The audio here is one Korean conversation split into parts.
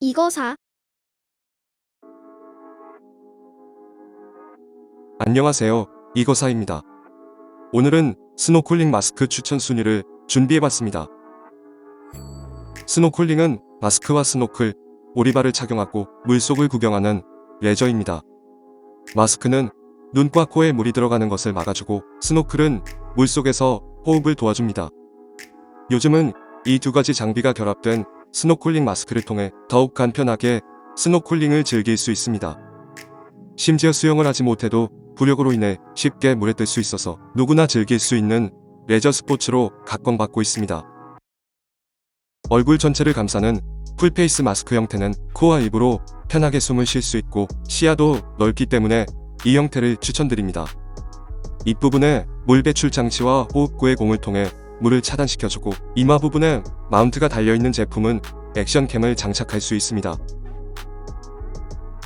이거 사. 안녕하세요. 이거사입니다. 오늘은 스노클링 마스크 추천 순위를 준비해봤습니다. 스노클링은 마스크와 스노클, 오리발을 착용하고 물속을 구경하는 레저입니다. 마스크는 눈과 코에 물이 들어가는 것을 막아주고 스노클은 물속에서 호흡을 도와줍니다. 요즘은 이 두 가지 장비가 결합된 스노클링 마스크를 통해 더욱 간편하게 스노클링을 즐길 수 있습니다. 심지어 수영을 하지 못해도 부력으로 인해 쉽게 물에 뜰 수 있어서 누구나 즐길 수 있는 레저 스포츠로 각광받고 있습니다. 얼굴 전체를 감싸는 풀페이스 마스크 형태는 코와 입으로 편하게 숨을 쉴 수 있고 시야도 넓기 때문에 이 형태를 추천드립니다. 입부분에 물 배출 장치와 호흡구의 공을 통해 물을 차단시켜주고 이마 부분에 마운트가 달려있는 제품은 액션캠을 장착할 수 있습니다.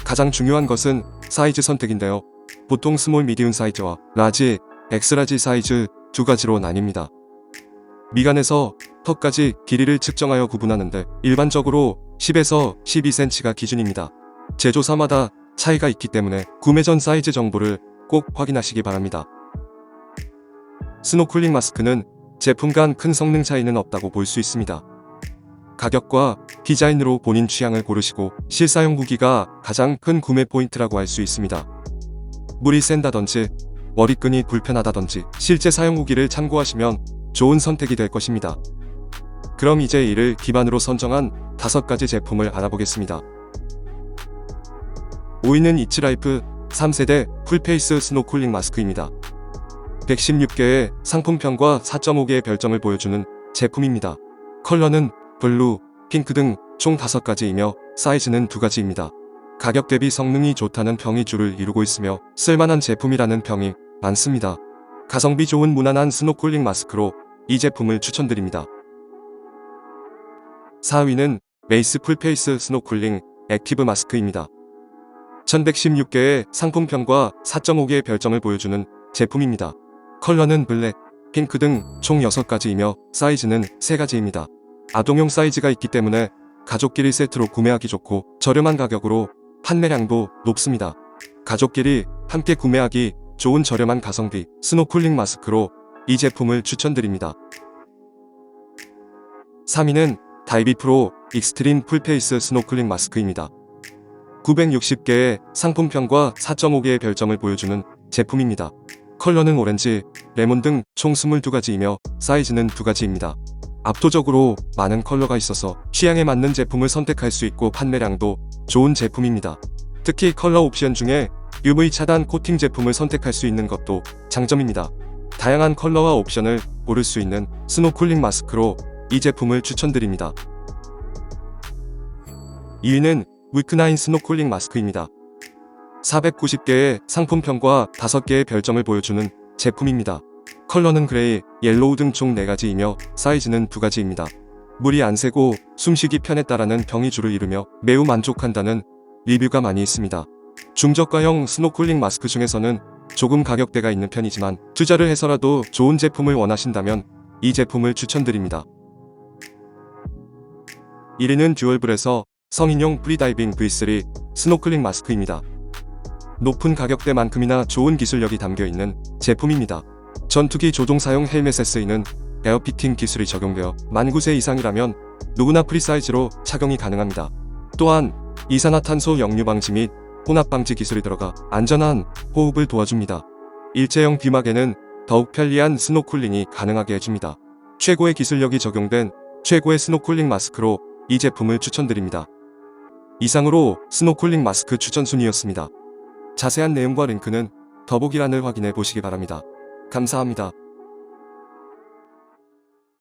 가장 중요한 것은 사이즈 선택인데요. 보통 스몰 미디움 사이즈와 라지, 엑스라지 사이즈 두 가지로 나뉩니다. 미간에서 턱까지 길이를 측정하여 구분하는데 일반적으로 10에서 12cm가 기준입니다. 제조사마다 차이가 있기 때문에 구매 전 사이즈 정보를 꼭 확인하시기 바랍니다. 스노클링 마스크는 제품 간 큰 성능 차이는 없다고 볼 수 있습니다. 가격과 디자인으로 본인 취향을 고르시고 실사용 후기가 가장 큰 구매 포인트라고 할 수 있습니다. 물이 센다든지 머리끈이 불편하다든지 실제 사용 후기를 참고하시면 좋은 선택이 될 것입니다. 그럼 이제 이를 기반으로 선정한 다섯 가지 제품을 알아보겠습니다. 5위는 이츠라이프 3세대 풀페이스 스노클링 마스크입니다. 116개의 상품평과 4.5개의 별점을 보여주는 제품입니다. 컬러는 블루, 핑크 등 총 5가지이며 사이즈는 2가지입니다. 가격 대비 성능이 좋다는 평이 주를 이루고 있으며 쓸만한 제품이라는 평이 많습니다. 가성비 좋은 무난한 스노클링 마스크로 이 제품을 추천드립니다. 4위는 메이스 풀페이스 스노클링 액티브 마스크입니다. 1116개의 상품평과 4.5개의 별점을 보여주는 제품입니다. 컬러는 블랙, 핑크 등 총 6가지이며 사이즈는 3가지입니다. 아동용 사이즈가 있기 때문에 가족끼리 세트로 구매하기 좋고 저렴한 가격으로 판매량도 높습니다. 가족끼리 함께 구매하기 좋은 저렴한 가성비 스노클링 마스크로 이 제품을 추천드립니다. 3위는 다이비 프로 익스트림 풀페이스 스노클링 마스크입니다. 960개의 상품평과 4.5개의 별점을 보여주는 제품입니다. 컬러는 오렌지, 레몬 등 총 22가지이며 사이즈는 2가지입니다. 압도적으로 많은 컬러가 있어서 취향에 맞는 제품을 선택할 수 있고 판매량도 좋은 제품입니다. 특히 컬러 옵션 중에 UV 차단 코팅 제품을 선택할 수 있는 것도 장점입니다. 다양한 컬러와 옵션을 고를 수 있는 스노클링 마스크로 이 제품을 추천드립니다. 2위는 위크나인 스노클링 마스크입니다. 490개의 상품평과 5개의 별점을 보여주는 제품입니다. 컬러는 그레이, 옐로우 등 총 4가지이며 사이즈는 2가지입니다. 물이 안 새고 숨쉬기 편했다라는 평이 주를 이루며 매우 만족한다는 리뷰가 많이 있습니다. 중저가형 스노클링 마스크 중에서는 조금 가격대가 있는 편이지만 투자를 해서라도 좋은 제품을 원하신다면 이 제품을 추천드립니다. 1위는 듀얼블에서 성인용 프리다이빙 V3 스노클링 마스크입니다. 높은 가격대만큼이나 좋은 기술력이 담겨 있는 제품입니다. 전투기 조종 사용 헬멧에 쓰이는 에어피팅 기술이 적용되어 만 9세 이상이라면 누구나 프리사이즈로 착용이 가능합니다. 또한 이산화탄소 역류 방지 및 혼합 방지 기술이 들어가 안전한 호흡을 도와줍니다. 일체형 귀마개는 더욱 편리한 스노클링이 가능하게 해줍니다. 최고의 기술력이 적용된 최고의 스노클링 마스크로 이 제품을 추천드립니다. 이상으로 스노클링 마스크 추천 순위였습니다. 자세한 내용과 링크는 더보기란을 확인해 보시기 바랍니다. 감사합니다.